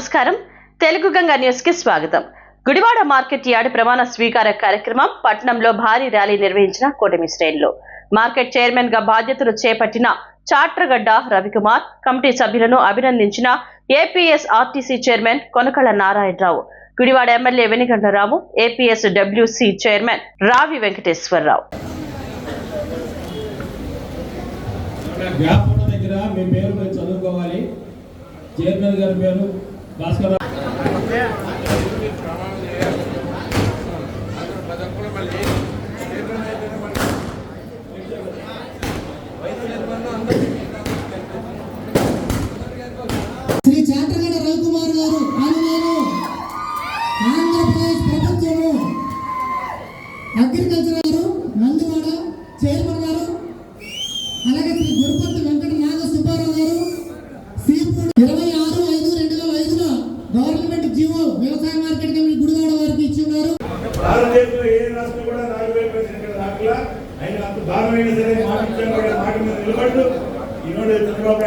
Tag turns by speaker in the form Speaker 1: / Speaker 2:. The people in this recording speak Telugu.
Speaker 1: నమస్కారం. తెలుగు గంగా న్యూస్కి స్వాగతం. గుడివాడ మార్కెట్ యార్డ్ ప్రమాణ స్వీకార కార్యక్రమం పట్టణంలో భారీ ర్యాలీ నిర్వహించిన కూటమి శ్రేణులు. మార్కెట్ చైర్మన్గా బాధ్యతలు చేపట్టిన చాట్రగడ్డ రవికుమార్ కమిటీ సభ్యులను అభినందించిన APS RTC chairman Konakalla Narayana Rao Gudivada MLA Venigandla Rao APS WC chairman Ravi Venkateswara Rao.
Speaker 2: Gap ఉన్న దగ్గర మీ పేరు మీరు చదువుకోవాలి. చైర్మన్ గారి పేరు భాస్కర్
Speaker 3: శ్రీ చాటగడ రవికుమార్ గారు ఆంజనేయులు ఆంధ్రప్రదేశ్ ప్రభుత్వము. అగ్రికల్చర్ గారు నందువాడ చైర్మన్ గారు అలాగే శ్రీ గురుపతి వెంకట నాగ సుబ్బారావు గారు ఇరవై
Speaker 4: భారతదేశంలో ఏ రాష్ట్రం కూడా నాలుగు వేల పర్సెంట్ దాఖలా ఆయన అంత భారమైన సరే మాట మాట మీద నిలబడ్డు. ఈనాడు చంద్రబాబు